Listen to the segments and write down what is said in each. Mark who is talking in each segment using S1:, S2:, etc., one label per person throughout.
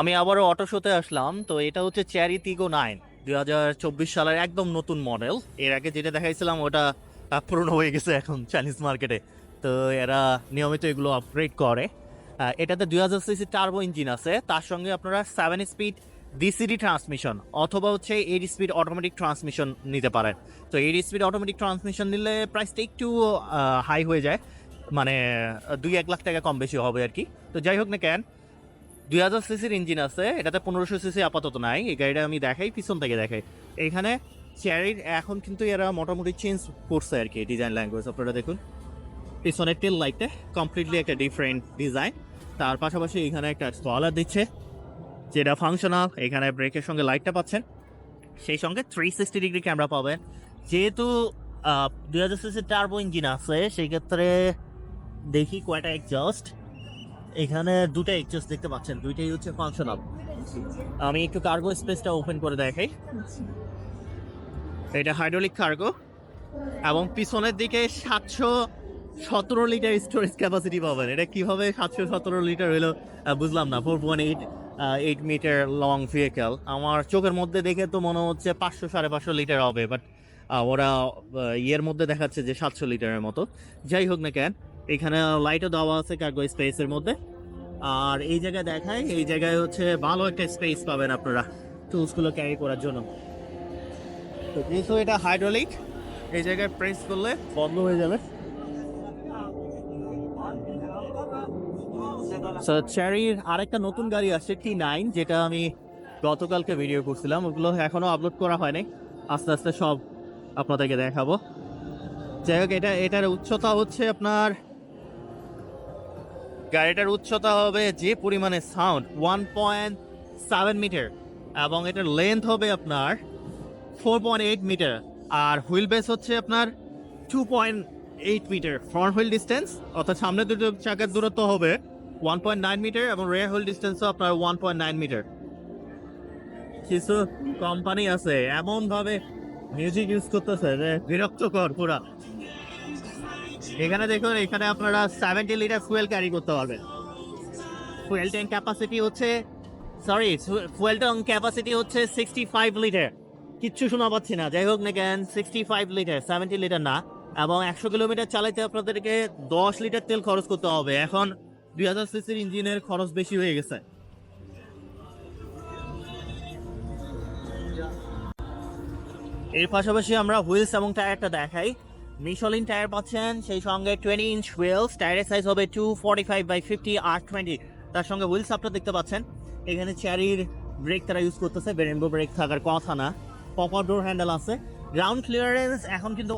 S1: আমি আবারও অটো শোতে আসলাম, তো এটা হচ্ছে চ্যারি তিগো নাইন, দুই হাজার চব্বিশ সালের একদম নতুন মডেল। এর আগে যেটা দেখাইছিলাম, ওটা পুরনো হয়ে গেছে এখন চাইনিজ মার্কেটে তো এরা নিয়মিত এগুলো আপগ্রেড করে। এটাতে দুই হাজার সিসি টার্বো ইঞ্জিন আছে, তার সঙ্গে আপনারা সেভেন স্পিড ডিসিডি ট্রান্সমিশন অথবা হচ্ছে এইট স্পিড অটোমেটিক ট্রান্সমিশন নিতে পারেন। তো এইট স্পিড অটোমেটিক ট্রান্সমিশন নিলে প্রাইসটা একটু হাই হয়ে যায়। মানে দুই এক লাখ টাকা কম বেশি হবে আর কি। তো যাই হোক না কেন দুই হাজার সিসির ইঞ্জিন আছে, এটাতে পনেরোশো সিসি আপাতত নাই, এই গাড়িটা আমি দেখাই, পিছন থেকে দেখাই। এখানে চেয়ারির এখন কিন্তু এরা মোটামুটি চেঞ্জ করছে আর কি ডিজাইন ল্যাঙ্গুয়েজ আপনারা দেখুন। পিছনের টেল লাইটটা কমপ্লিটলি একটা ডিফারেন্ট ডিজাইন তার পাশাপাশি এখানে একটা স্পলার দিচ্ছে, যেটা ফাংশনাল এখানে ব্রেকের সঙ্গে লাইটটা পাচ্ছেন। সেই সঙ্গে থ্রি সিক্সটি ডিগ্রি ক্যামেরা পাবেন। যেহেতু দুই হাজার সিসির টার্বো ইঞ্জিন আছে, সেই ক্ষেত্রে দেখি কয়টা এক্সস্ট এখানে দুটো এক্সস্ট দেখতে পাচ্ছেন দুইটাই হচ্ছে ফাংশনাল আমি একটু কার্গো স্পেসটা ওপেন করে দেখাই। এটা হাইড্রোলিক কার্গো এবং পিছনের দিকে সাতশো সতেরো লিটার স্টোরেজ ক্যাপাসিটি পাবেন। এটা কীভাবে সাতশো সতেরো লিটার আহ, বুঝলাম না। Four point eight eight metre long vehicle আমার চোখের মধ্যে দেখে তো মনে হচ্ছে পাঁচশো সাড়ে পাঁচশো লিটার হবে বাট ওরা ইয়ের মধ্যে দেখাচ্ছে যে সাতশো লিটারের মতো। যাই হোক না কেন এখানে লাইটও দেওয়া আছে কার্গো স্পেসের মধ্যে। আর এই জায়গায় দেখায় এই জায়গায় হচ্ছে ভালো একটা স্পেস পাবেন আপনারা টুলসগুলো ক্যারি করার জন্য। তো যেহেতু এটা হাইড্রোলিক এই জায়গায় প্রেস করলে বন্ধ হয়ে যাবে। চ্যারির আরেকটা নতুন গাড়ি আসছে টি নাইন যেটা আমি গতকালকে ভিডিও করছিলাম। ওগুলো এখনও আপলোড করা হয়নি। আস্তে আস্তে সব আপনাদেরকে দেখাবো। যাই হোক, এটা, এটার উচ্চতা হচ্ছে আপনার গাড়িটার উচ্চতা হবে যে পরিমাণে sound one point seven metre এবং এটার লেন্থ হবে আপনার ফোর পয়েন্ট এইট মিটার আর হুইল বেস হচ্ছে আপনার two point eight metre front wheel distance অর্থাৎ সামনে দুটো চাকার দূরত্ব হবে ওয়ান পয়েন্ট নাইন মিটার এবং রেয়ার হুইল ডিস্টেন্সও আপনার ওয়ান পয়েন্ট নাইন মিটার কিছু কোম্পানি আছে, এমনভাবে মিউজিক ইউজ করতেছে যে বিরক্তকর পুরা। এখানে দেখুন, এখানে আপনারা সেভেন্টি লিটার ফুয়েল ক্যারি করতে পারবেন। ফুয়েল ট্যাঙ্ক ক্যাপাসিটি হচ্ছে সরি ফুয়েল ট্যাঙ্ক ক্যাপাসিটি হচ্ছে সিক্সটি ফাইভ লিটার কিচ্ছু শোনা পাচ্ছি না। যাই হোক না কেন sixty five litre seventy litre না। এবং একশো কিলোমিটার চালাইতে আপনাদেরকে দশ লিটার তেল খরচ করতে হবে। এখন দুই হাজার সিসির ইঞ্জিনের খরচ বেশি হয়ে গেছে। এর পাশাপাশি আমরা হুইলস এবং টায়ারটা দেখাই। মিশলিন টায়ার পাচ্ছেন, সেই সঙ্গে টোয়েন্টি ইঞ্চ হুইলস টায়ারের সাইজ হবে two forty five by fifty R twenty তার সঙ্গে হুইলস আপনারা দেখতে পাচ্ছেন। এখানে চ্যারির ব্রেক তারা ইউজ করতেছে বেরেনবো ব্রেক থাকার কথা না। পপার ডোর হ্যান্ডেল আছে। গ্রাউন্ড ক্লিয়ারেন্স এখন কিন্তু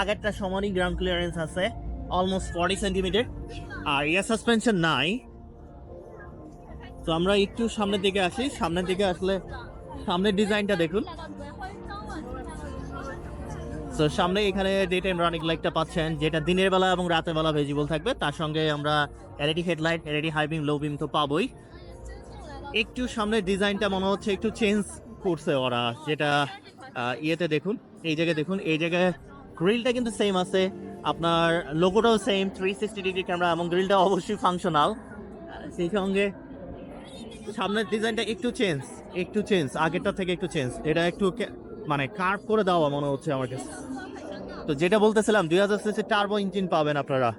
S1: আগেরটা সমানই গ্রাউন্ড ক্লিয়ারেন্স আছে। অলমোস্ট ফর্টি সেন্টিমিটার আর ইয়ার সাসপেনশন নাই। তো আমরা একটু সামনের দিকে আসি। সামনের দিকে আসলে, সামনের ডিজাইনটা দেখুন। তো সামনে এখানে ডে টাইম রানিং লাইটটা পাচ্ছেন, যেটা দিনের বেলা এবং রাতের বেলা ভিজিবল থাকবে, তার সঙ্গে আমরা LED headlight LED high beam low beam তো পাবোই। একটু সামনের ডিজাইনটা মনে হচ্ছে একটু চেঞ্জ করছে ওরা, যেটা ইয়েতে দেখুন, এই জায়গায় দেখুন, এই জায়গায় গ্রিলটা কিন্তু সেম আছে। আপনার লোগোটাও same three sixty degree camera এবং গ্রিলটা অবশ্যই ফাংশনাল সেই সঙ্গে সামনের ডিজাইনটা একটু চেঞ্জ একটু চেঞ্জ আগেরটা থেকে একটু চেঞ্জ এটা একটু মানে কার্ভ করে দেওয়া মনে হচ্ছে আমার কাছে। তো যেটা বলতেছিলাম, দুই হাজার সিসি টার্বো ইঞ্জিন পাবেন আপনারা।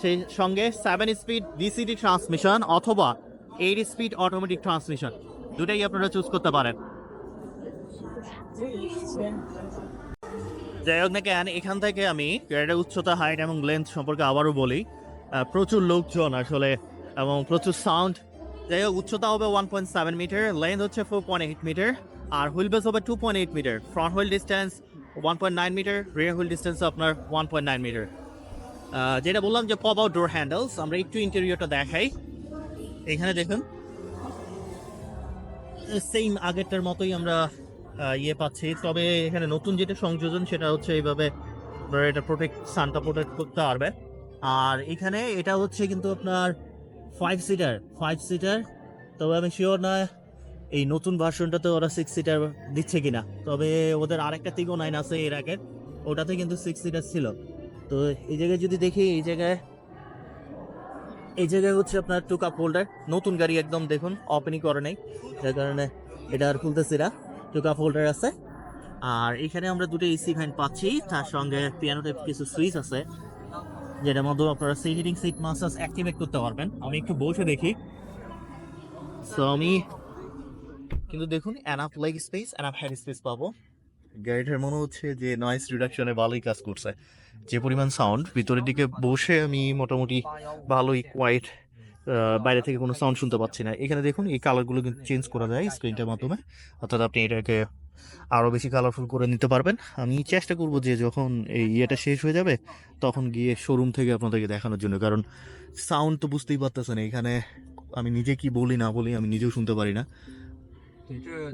S1: সেই সঙ্গে সেভেন স্পিড ডিসিডি ট্রান্সমিশন অথবা এইট স্পিড অটোমেটিক ট্রান্সমিশন দুটাই আপনারা চুজ করতে পারেন। যাই হোক না কেন, এখান থেকে আমি গাড়িটার উচ্চতা হাইট এবং লেন্থ সম্পর্কে আবারও বলি। প্রচুর লোকজন আসলে এবং প্রচুর সাউন্ড যাই হোক, উচ্চতা হবে one point seven metre length হচ্ছে ফোর পয়েন্ট এইট মিটার আর হুইল বেস হবে two point eight metre front wheel distance one point nine metre rear wheel distance আপনার ওয়ান পয়েন্ট নাইন মিটার যেটা বললাম যে পপ আউট ডোর handles আমরা একটু ইন্টেরিয়রটা দেখাই। এখানে দেখুন। সেম আগেরটার মতোই আমরা ইয়ে পাচ্ছি। তবে এখানে নতুন যেটা সংযোজন, সেটা হচ্ছে এইভাবে এটা প্রোটেক্ট সানটা প্রোটেক্ট করতে পারবে। আর এখানে এটা হচ্ছে কিন্তু আপনার ফাইভ সিটার ফাইভ সিটার তবে আমি শিওর না এই নতুন ভার্সনটাতে ওরা সিক্স সিটার দিচ্ছে কিনা? তবে ওদের আরেকটা তিগো নাইন আছে এর আগে। ওটাতে কিন্তু সিক্স সিটার ছিল। তো এই জায়গায় যদি দেখি, এই জায়গায় এই জায়গায় হচ্ছে আপনার টু কাপ হোল্ডার নতুন গাড়ি একদম দেখুন ওপেনই করে নেই। যার কারণে এটা আর খুলতেছি না। টু কাপ হোল্ডার আছে। আর এখানে আমরা দুটো এসি ফ্যান পাচ্ছি। তার সঙ্গে পিয়ানো টাইপ কিছু সুইচ আছে। যেটার মধ্যে আপনারা seat heating seat massage activate করতে পারবেন। আমি একটু বসে দেখি। সো আমি কিন্তু দেখুন enough leg space enough head space পাবো। গাড়িটার মনে হচ্ছে যে নয়েজ রিডাকশনে ভালোই কাজ করছে। যে পরিমাণ সাউন্ড ভিতরের দিকে বসে আমি মোটামুটি ভালোই কোয়াইট বাইরে থেকে কোনো সাউন্ড শুনতে পাচ্ছি না। এখানে দেখুন, এই কালারগুলো কিন্তু চেঞ্জ করা যায় স্ক্রিনটার মাধ্যমে। অর্থাৎ আপনি এটাকে আরও বেশি কালারফুল করে নিতে পারবেন। আমি চেষ্টা করব যে যখন এই ইয়েটা শেষ হয়ে যাবে, তখন গিয়ে শোরুম থেকে আপনাদেরকে দেখানোর জন্য। কারণ সাউন্ড তো বুঝতেই পারতেছেন, এখানে আমি নিজে কি বলি না বলি আমি নিজেও শুনতে পারি না।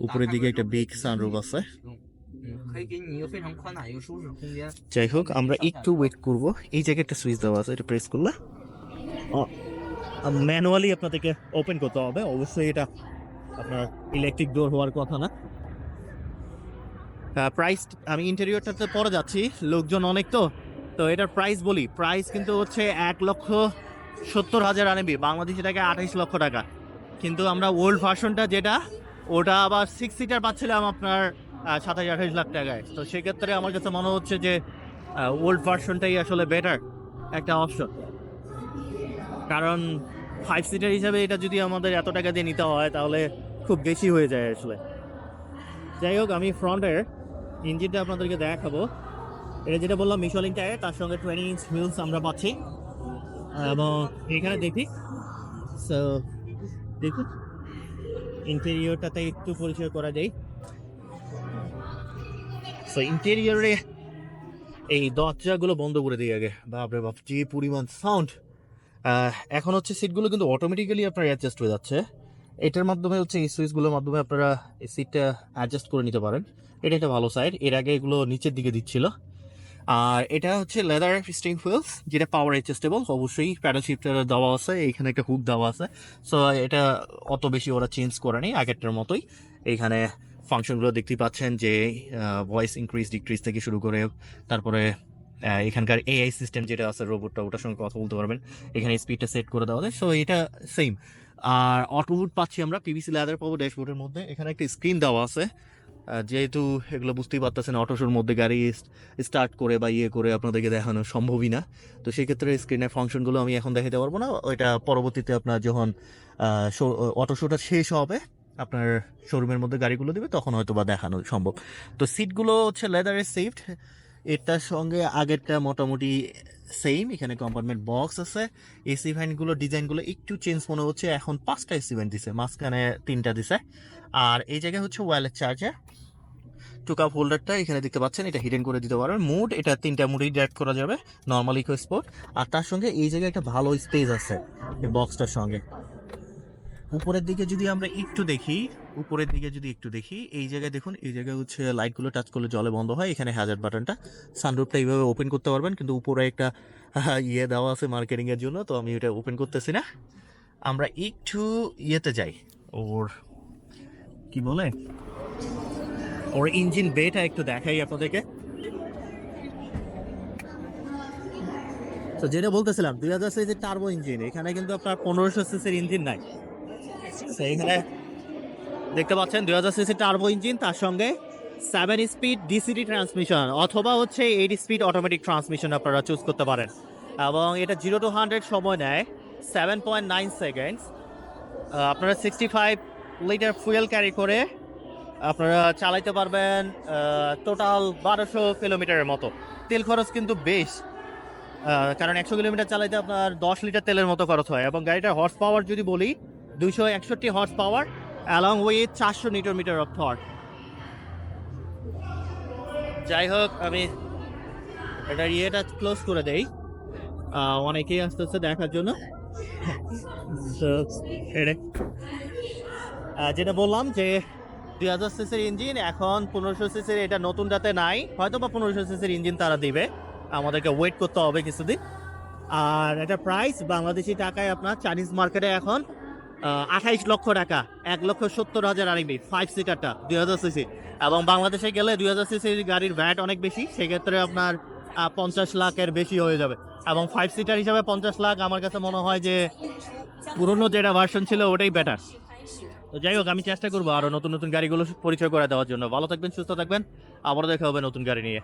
S1: উপরের দিকে একটা বিগ সানরুফ আছে যাই হোক আমরা একটু ওয়েট করব। এই জায়গায় একটা সুইচ দেওয়া আছে এটা প্রেস করলে। ম্যানুয়ালি আপনাদেরকে ওপেন করতে হবে। অবশ্যই এটা আপনার ইলেকট্রিক ডোর হওয়ার কথা না। হ্যাঁ, প্রাইস আমি ইন্টেরিয়রটাতে পরে যাচ্ছি। লোকজন অনেক তো। তো এটার প্রাইস বলি। প্রাইস কিন্তু হচ্ছে এক লক্ষ সত্তর হাজার আনবি বাংলাদেশে টাকা আঠাইশ লক্ষ টাকা। কিন্তু আমরা ওল্ড ভার্সনটা যেটা ওটা আবার সিক্স সিটার পাচ্ছিলাম আপনার সাতাশ আঠাশ লাখ টাকায়। তো সেক্ষেত্রে আমার কাছে মনে হচ্ছে যে ওল্ড ভার্সনটাই আসলে বেটার একটা অপশন কারণ ফাইভ সিটার হিসাবে এটা যদি আমাদের এত টাকা দিয়ে নিতে হয়, তাহলে খুব বেশি হয়ে যায় আসলে। যাই হোক, আমি ফ্রন্টের ইঞ্জিনটা আপনাদেরকে দেখাবো। এটা যেটা বললাম মিশলিং টায়ার তার সঙ্গে টোয়েন্টি ইঞ্চ হুইলস আমরা পাচ্ছি। এবং এখানে দেখি সো দেখুন। ইন্টেরিয়রটাতে একটু পরিচয় করা যায়। সো ইন্টেরিয়রে এই দরজাগুলো বন্ধ করে দিই আগে। বাপরে বাপ যে পরিমাণ সাউন্ড এখন হচ্ছে সিটগুলো কিন্তু অটোমেটিক্যালি আপনার অ্যাডজাস্ট হয়ে যাচ্ছে। এটার মাধ্যমে হচ্ছে এই সুইচগুলোর মাধ্যমে আপনারা এই সিটটা অ্যাডজাস্ট করে নিতে পারেন। এটা একটা ভালো সাইড এর আগে এগুলো নিচের দিকে দিচ্ছিল। আর এটা হচ্ছে লেদার স্টিং হুইলস যেটা পাওয়ার অ্যাডজাস্টেবল অবশ্যই প্যাডেল শিফটার দেওয়া আছে এখানে একটা হুক দেওয়া আছে। সো এটা অত বেশি ওরা চেঞ্জ করে করেনি আগেরটার মতোই। এইখানে ফাংশনগুলো দেখতেই পাচ্ছেন যে ভয়েস ইনক্রিজ ডিক্রিজ থেকে শুরু করে, তারপরে এখানকার এআই সিস্টেম যেটা আছে রোবটটা ওটার সঙ্গে কথা বলতে পারবেন। এখানে স্পিডটা সেট করে দেওয়া যায় সো এটা সেম আর অটোবুট পাচ্ছি আমরা পিভিসি লেদার পাবো ড্যাশবোর্ডের মধ্যে। এখানে একটা স্ক্রিন দেওয়া আছে। যেহেতু এগুলো বুঝতেই পারতেছেন অটোশোর মধ্যে গাড়ি স্টার্ট করে বা ইয়ে করে আপনাদেরকে দেখানো সম্ভবই না। তো সেক্ষেত্রে স্ক্রিনের ফাংশনগুলো আমি এখন দেখাতে পারব না। ওইটা পরবর্তীতে আপনার যখন অটোশোটা শেষ হবে, আপনার শোরুমের মধ্যে গাড়িগুলো দেবে, তখন হয়তো বা দেখানো সম্ভব। তো সিটগুলো হচ্ছে লেদারের সিফট এটার সঙ্গে আগেরটা মোটামুটি সেম এখানে কম্পার্টমেন্ট বক্স আছে। এসি ভ্যানগুলো ডিজাইনগুলো একটু চেঞ্জ মনে হচ্ছে, এখন পাঁচটা এসি ভ্যান দিছে, মাঝখানে তিনটা দিছে। আর এই জায়গায় হচ্ছে ওয়্যালেট চার্জার টু কাপ হোল্ডারটা এখানে দেখতে পাচ্ছেন, এটা হিডেন করে দিতে পারবেন। মুড এটা তিনটা মুডেই ড্রাইভ করা যাবে নর্মাল ইকো স্পোর্ট আর তার সঙ্গে এই জায়গায় একটা ভালো স্পেস আছে বক্সটার সঙ্গে। উপরের দিকে যদি আমরা একটু দেখি, উপরের দিকে যদি একটু দেখি, এই জায়গায় দেখুন, এই জায়গায় হচ্ছে লাইটগুলো টাচ করলে জলে বন্ধ হয়। এখানে হ্যাজার বাটনটা সানরুফটা এইভাবে ওপেন করতে পারবেন, কিন্তু উপরে একটা ইয়ে দেওয়া আছে মার্কেটিংয়ের জন্য, তো আমি এটা ওপেন করতেছি না। আমরা একটু ইয়েতে যাই। ওর, কি বলে? ওর ইঞ্জিন বেটা একটু দেখাই আপনাদেরকে। তো যেটা বলতেছিলাম, দুই হাজার সিসির টার্বো ইঞ্জিন এখানে কিন্তু আপনার পনেরোশো সিসির ইঞ্জিন নাই। তো এখানে। দেখতে পাচ্ছেন, দুই হাজার সিসির টার্বো ইঞ্জিন তার সঙ্গে সেভেন স্পিড ডিসিডি ট্রান্সমিশন অথবা হচ্ছে এইট স্পিড অটোমেটিক ট্রান্সমিশন আপনারা চুজ করতে পারেন। এবং এটা জিরো টু হান্ড্রেড সময় নেয় সেভেন পয়েন্ট নাইন সেকেন্ডস আপনারা sixty five litre fuel carry করে আপনারা চালাইতে পারবেন টোটাল বারোশো কিলোমিটারের মতো। তেল খরচ কিন্তু বেশ কারণ একশো কিলোমিটার চালাইতে আপনার দশ লিটার তেলের মতো খরচ হয়। এবং গাড়িটার হর্স পাওয়ার যদি বলি দুইশো একষট্টি হর্স পাওয়ার অ্যালং উইথ চারশো নিউটন মিটার অফ থট যাই হোক, আমি এটা ইয়েটা ক্লোজ করে দেই। অনেকেই অনেকেই আসতেছে দেখার জন্য। যেটা বললাম যে দুই হাজার সিসির ইঞ্জিন এখন পনেরোশো সিসির এটা নতুনটাতে নাই, হয়তো বা পনেরোশো সিসির ইঞ্জিন তারা দিবে। আমাদেরকে ওয়েট করতে হবে কিছুদিন। আর এটা প্রাইস বাংলাদেশি টাকায় আপনার চাইনিজ মার্কেটে এখন আঠাইশ লক্ষ টাকা, এক লক্ষ সত্তর হাজার আরবি ফাইভ সিটারটা দুই হাজার সিসি এবং বাংলাদেশে গেলে দুই হাজার সিসির গাড়ির ভ্যাট অনেক বেশি, সেক্ষেত্রে আপনার পঞ্চাশ লাখের বেশি হয়ে যাবে। এবং ফাইভ সিটার হিসাবে পঞ্চাশ লাখ, আমার কাছে মনে হয় যে পুরনো যেটা ভার্সন ছিল, ওটাই বেটার তো যাই হোক, আমি চেষ্টা করব আরও নতুন নতুন গাড়িগুলো পরিচয় করে দেওয়ার জন্য। ভালো থাকবেন, সুস্থ থাকবেন। আবারও দেখা হবে নতুন গাড়ি নিয়ে।